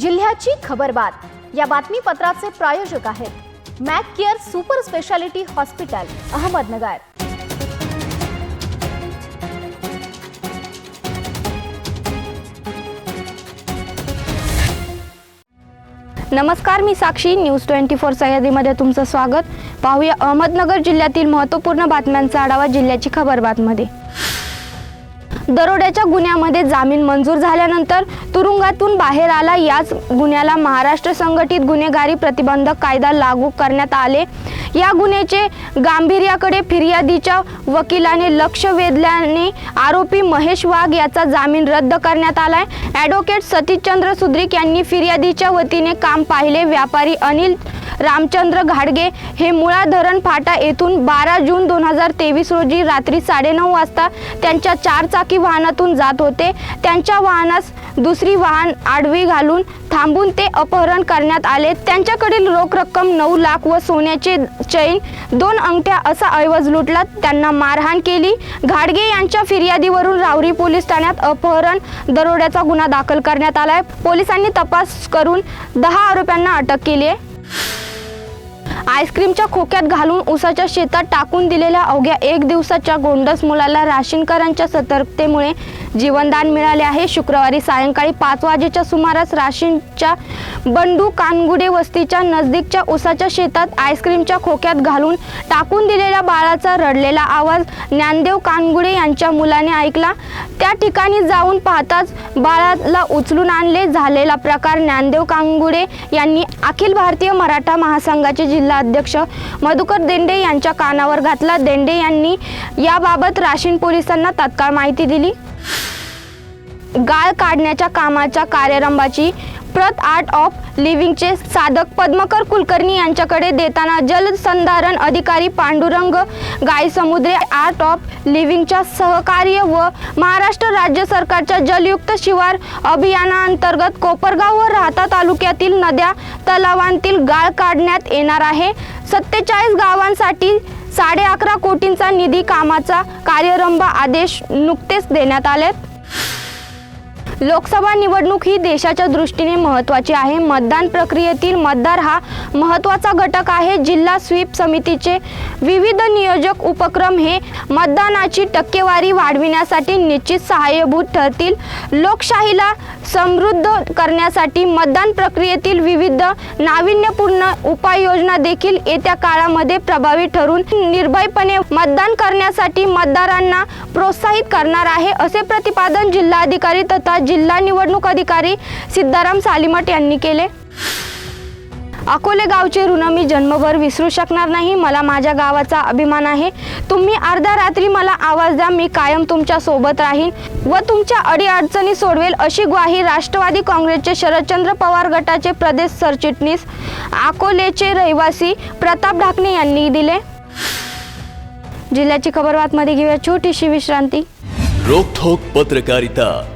जिल्ह्याची खबरबात या बातमीपत्राचे प्रायोजक आहेत Mac care super speciality hospital Ahmednagar. नमस्कार मी साक्षी. न्यूज ट्वेंटी फोर सह्याद्रीमध्ये तुमचं स्वागत. पाहूया अहमदनगर जिल्ह्यातील महत्त्वपूर्ण बातम्यांचा आढावा जिल्ह्याची खबरबातमध्ये दरोड्याच्या गुन्ह्यामध्ये जामीन मंजूर झाल्यानंतर तुरुंगातून बाहेर आला. याच गुन्ह्याला महाराष्ट्र संघटित गुन्हेगारी प्रतिबंधक कायदा लागू करण्यात आले. या गुन्ह्याचे गांभीर्याकडे फिर्यादीच्या वकिलाने लक्ष वेधल्याने आरोपी महेश वाघ याचा जामीन रद्द करण्यात आलाय. ॲडव्होकेट सतीशचंद्र सुद्रिक यांनी फिर्यादीच्या वतीने काम पाहिले. व्यापारी अनिल रामचंद्र घाडगे हे मुळा धरण फाटा येथून बारा जून दोन हजार तेवीस रोजी रात्री साडेनऊ वाजता त्यांच्या चारचाकी वाहनातून जात होते. त्यांच्या वाहनास दुसरी वाहन आडवी घालून थांबून ते अपहरण करण्यात आले. त्यांच्याकडील रोख रक्कम नऊ लाख व सोन्याचे चैन दोन अंगठ्या असा ऐवज लुटला. त्यांना मारहाण केली. घाडगे यांच्या फिर्यादीवरून रावरी पोलीस ठाण्यात अपहरण दरोड्याचा गुन्हा दाखल करण्यात आलाय. पोलिसांनी तपास करून दहा आरोप्यांना अटक केली आहे आईस्क्रीमच्या खोक्यात घालून उसाच्या शेतात टाकून दिलेल्या अवघ्या एक दिवसाच्या गोंडस मुलाला राशीनकरांच्या सतर्कतेमुळे जीवनदान मिळाले आहे. शुक्रवारी सायंकाळी पाच वाजेच्या सुमारास राशींच्या बंडू कानगुडे वस्तीच्या नजदीकच्या उसाच्या शेतात आईस्क्रीमच्या खोक्यात घालून टाकून दिलेल्या बाळाचा रडलेला आवाज ज्ञानदेव कानगुडे यांच्या मुलाने ऐकला. त्या ठिकाणी जाऊन पाहताच बाळाला उचलून आणले. झालेला प्रकार ज्ञानदेव कांगुडे यांनी अखिल भारतीय मराठा महासंघाचे जिल्हा अध्यक्ष मधुकर देंडे यांच्या कानावर घातला. देंडे यांनी याबाबत राशीन पोलिसांना तात्काळ माहिती दिली. गाळ काढण्याच्या कामाच्या कार्यरंभाची प्रत आर्ट ऑफ लिव्हिंगचे साधक पद्मकर कुलकर्णी यांच्याकडे देताना जलसंधारण अधिकारी पांडुरंग गायसमुद्रे आर्ट ऑफ लिव्हिंगच्या सहकार्य व महाराष्ट्र राज्य सरकारच्या जलयुक्त शिवार अभियानाअंतर्गत कोपरगाव व राहता तालुक्यातील नद्या तलावांतील गाळ काढण्यात येणार आहे. सत्तेचाळीस गावांसाठी साडे अकरा कोटींचा निधी कामाचा कार्यरंभ आदेश नुकतेच देण्यात आलेत. लोकसभा निवडणूक ही देशाच्या दृष्टीने महत्त्वाची आहे. मतदान प्रक्रियेतील मतदार हा महत्त्वाचा घटक आहे. जिल्हा स्वीप समितीचे विविध नियोजक उपक्रम हे मतदानाची टक्केवारी वाढविण्यासाठी निश्चित सहाय्यभूत ठरतील. लोकशाहीला समृद्ध करण्यासाठी मतदान प्रक्रियेतील विविध नाविन्यपूर्ण उपाययोजना देखील येत्या काळामध्ये प्रभावी ठरून निर्भयपणे मतदान करण्यासाठी मतदारांना प्रोत्साहित करणार आहे असे प्रतिपादन जिल्हाधिकारी तथा जिल्हा निवडणूक अधिकारी सिद्धाराम सालिमठ यांनी केले. अकोले गावचे ऋण मी जन्मभर विसरू शकणार नाही मला माझ्या गावाचा अभिमान आहे. तुम्ही अर्ध्या रात्री मला आवाज द्या मी कायम तुमच्यासोबत राहीन व तुमच्या अडीअडचणी सोडवेल अशी ग्वाही राष्ट्रवादी काँग्रेसचे शरदचंद्र पवार गटाचे प्रदेश सरचिटणीस अकोलेचे रहिवासी प्रताप ढाकणे यांनी दिले. जिल्ह्याची खबरबातमध्ये घेऊया छोटीशी विश्रांती. रोखोक पत्रकारिता.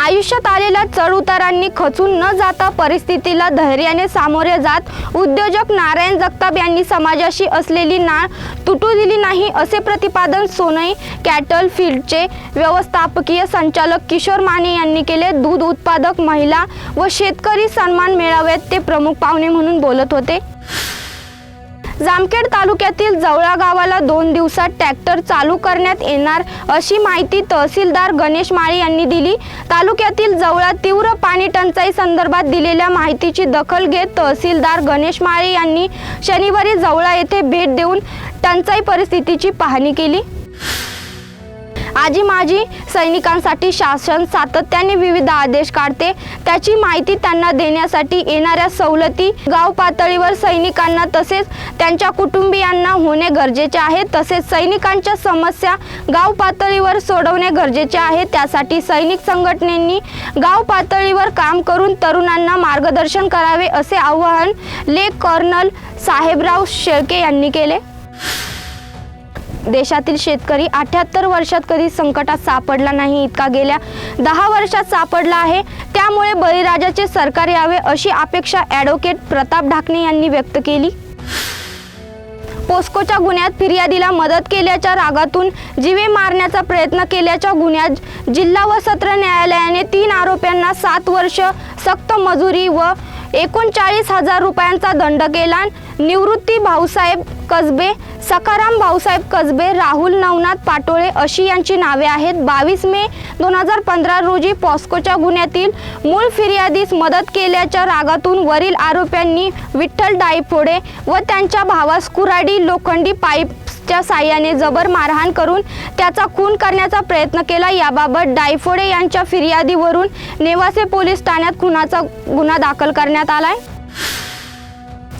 आयुष्यात आलेल्या चढउतारांनी खचून न जाता परिस्थितीला धैर्याने सामोरे जात उद्योजक नारायण जगताप यांनी समाजाशी असलेली नाळ तुटू दिली नाही असे प्रतिपादन सोनई कॅटल फील्डचे व्यवस्थापकीय संचालक किशोर माने यांनी केले. दूध उत्पादक महिला व शेतकरी सन्मान मेळाव्यात ते प्रमुख पाहुणे म्हणून बोलत होते. जामखेड तालुक्यातील जवळा गावाला दोन दिवसात ट्रॅक्टर चालू करण्यात येणार अशी माहिती तहसीलदार गणेश माळी यांनी दिली. तालुक्यातील जवळा तीव्र पाणी टंचाई संदर्भात दिलेल्या माहितीची दखल घेत तहसीलदार गणेश माळी यांनी शनिवारी जवळा येथे भेट देऊन टंचाई परिस्थितीची पाहणी केली. आजी माजी सैनिकांसाठी शासन सातत्याने विविध आदेश काढते. त्याची माहिती त्यांना देण्यासाठी येणाऱ्या सवलती गाव पातळीवर सैनिकांना तसेच त्यांच्या कुटुंबियांना होणे गरजेचे आहे. तसेच सैनिकांच्या समस्या गाव पातळीवर सोडवणे गरजेचे आहे. त्यासाठी सैनिक संघटनेनी गाव पातळीवर काम करून तरुणांना मार्गदर्शन करावे असे आवाहन लेक कर्नल साहेबराव शेळके यांनी केले. देशातील शेतकरी अठ्याहत्तर वर्षात कधी संकटात सापडला नाही इतका गेल्या दहा वर्षात सापडला आहे. त्यामुळे बळीराजाचे सरकार यावे अशी अपेक्षा ॲडव्होकेट प्रताप ढाकणे यांनी व्यक्त केली. पोस्कोच्या गुन्ह्यात फिर्यादीला मदत केल्याच्या रागातून जीवे मारण्याचा प्रयत्न केल्याच्या गुन्ह्यात जिल्हा व सत्र न्यायालयाने तीन आरोप्यांना सात वर्ष सक्त मजुरी व एकोणचाळीस हजार रुपयांचा दंड केला. निवृत्ती भाऊसाहेब कसबे सखाराम भाऊसाहेब कसबे राहुल नवनाथ पाटोळे अशी यांची नावे आहेत. बावीस मे दोन हजार पंधरा रोजी पॉस्कोच्या गुन्ह्यातील मूळ फिर्यादीस मदत केल्याच्या रागातून वरील आरोप्यांनी विठ्ठल डायफोडे व त्यांच्या भावास कुराडी लोखंडी पाईपच्या साह्याने जबर मारहाण करून त्याचा खून करण्याचा प्रयत्न केला. याबाबत डायफोडे यांच्या फिर्यादीवरून नेवासे पोलीस ठाण्यात खुनाचा गुन्हा दाखल करण्यात आला आहे